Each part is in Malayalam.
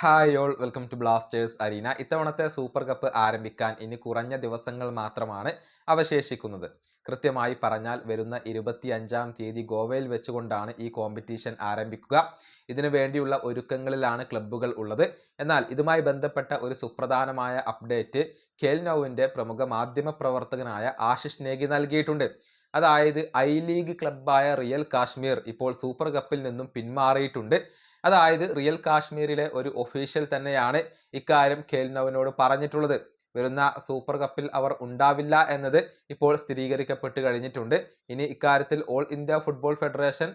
Hi all welcome to Blasters arena ഇത്തവണത്തെ സൂപ്പർ കപ്പ് ആരംഭിക്കാൻ ഇനി കുറഞ്ഞ ദിവസങ്ങൾ മാത്രമാണ് അവശേഷിക്കുന്നത്. കൃത്യമായി പറഞ്ഞാൽ വരുന്ന ഇരുപത്തിയഞ്ചാം തീയതി ഗോവയിൽ വെച്ചുകൊണ്ടാണ് ഈ കോമ്പറ്റീഷൻ ആരംഭിക്കുക. ഇതിനു വേണ്ടിയുള്ള ഒരുക്കങ്ങളിലാണ് ക്ലബ്ബുകൾ ഉള്ളത്. എന്നാൽ ഇതുമായി ബന്ധപ്പെട്ട ഒരു സുപ്രധാനമായ അപ്ഡേറ്റ് കേൽനോവിന്റെ പ്രമുഖ മാധ്യമ പ്രവർത്തകനായ ആശിഷ് നേഗി നൽകിയിട്ടുണ്ട്. അതായത് ഐ ലീഗ് ക്ലബ്ബായ റിയൽ കാശ്മീർ ഇപ്പോൾ സൂപ്പർ കപ്പിൽ നിന്നും പിന്മാറിയിട്ടുണ്ട്. അതായത് റിയൽ കാശ്മീരിലെ ഒരു ഒഫീഷ്യൽ തന്നെയാണ് ഇക്കാര്യം ഖേൽനോവിനോട് പറഞ്ഞിട്ടുള്ളത്. വരുന്ന സൂപ്പർ കപ്പിൽ അവർ ഉണ്ടാവില്ല എന്നത് ഇപ്പോൾ സ്ഥിരീകരിക്കപ്പെട്ട് കഴിഞ്ഞിട്ടുണ്ട്. ഇനി ഇക്കാര്യത്തിൽ ഓൾ ഇന്ത്യ ഫുട്ബോൾ ഫെഡറേഷൻ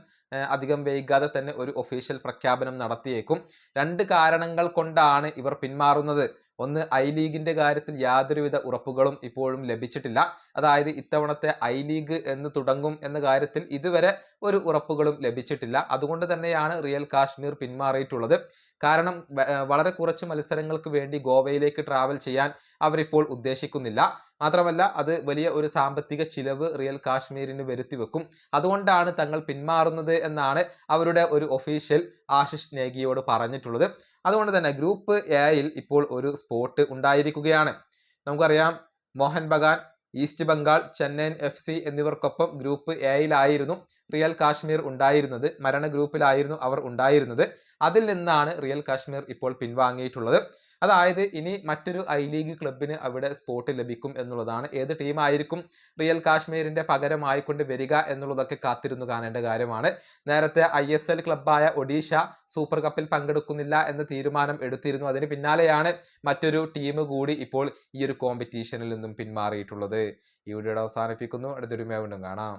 അധികം വൈകാതെ തന്നെ ഒരു ഒഫീഷ്യൽ പ്രഖ്യാപനം നടത്തിയേക്കും. രണ്ട് കാരണങ്ങൾ കൊണ്ടാണ് ഇവർ പിന്മാറുന്നത്. ഒന്ന് ഐ ലീഗിന്റെ കാര്യത്തിൽ യാതൊരുവിധ ഉറപ്പുകളും ഇപ്പോഴും ലഭിച്ചിട്ടില്ല. അതായത് ഇത്തവണത്തെ ഐ ലീഗ് എന്ന് തുടങ്ങും എന്ന കാര്യത്തിൽ ഇതുവരെ ഒരു ഉറപ്പുകളും ലഭിച്ചിട്ടില്ല. അതുകൊണ്ട് തന്നെയാണ് റിയൽ കാശ്മീർ പിന്മാറിയിട്ടുള്ളത്. കാരണം വളരെ കുറച്ച് മത്സരങ്ങൾക്ക് വേണ്ടി ഗോവയിലേക്ക് ട്രാവൽ ചെയ്യാൻ അവരിപ്പോൾ ഉദ്ദേശിക്കുന്നില്ല. മാത്രമല്ല അത് വലിയ ഒരു സാമ്പത്തിക ചിലവ് റിയൽ കാശ്മീരിന് വരുത്തി വെക്കും. അതുകൊണ്ടാണ് തങ്ങൾ പിന്മാറുന്നത് എന്നാണ് അവരുടെ ഒരു ഒഫീഷ്യൽ ആശിഷ് നേഗിയോട് പറഞ്ഞിട്ടുള്ളത്. അതുകൊണ്ട് തന്നെ ഗ്രൂപ്പ് എയിൽ ഇപ്പോൾ ഒരു സ്പോട്ട് ഉണ്ടായിരിക്കുകയാണ്. നമുക്കറിയാം Mohun Bagan east Bengal Chennaiyin F C എന്നിവർക്കൊപ്പം ഗ്രൂപ്പ് എയിലായിരുന്നു റിയൽ കാശ്മീർ ഉണ്ടായിരുന്നത് മരണ ഗ്രൂപ്പിലായിരുന്നു അവർ ഉണ്ടായിരുന്നത്. അതിൽ നിന്നാണ് റിയൽ കാശ്മീർ ഇപ്പോൾ പിൻവാങ്ങിയിട്ടുള്ളത്. അതായത് ഇനി മറ്റൊരു ഐ ലീഗ് ക്ലബിന് അവിടെ സ്പോട്ട് ലഭിക്കും എന്നുള്ളതാണ്. ഏത് ടീമായിരിക്കും റിയൽ കാശ്മീരിന്റെ പകരമായിക്കൊണ്ട് വരിക എന്നുള്ളതൊക്കെ കാത്തിരുന്നു കാണേണ്ട കാര്യമാണ്. നേരത്തെ ഐ എസ് എൽ ക്ലബായ ഒഡീഷ സൂപ്പർ കപ്പിൽ പങ്കെടുക്കുന്നില്ല എന്ന തീരുമാനം എടുത്തിരുന്നു. അതിന് പിന്നാലെയാണ് മറ്റൊരു ടീം കൂടി ഇപ്പോൾ ഈ ഒരു കോമ്പറ്റീഷനിൽ നിന്നും പിന്മാറിയിട്ടുള്ളത്. ഈ വീഡിയോ അവസാനിപ്പിക്കുന്നു. അടുത്തൊരു വീണ്ടും കാണാം.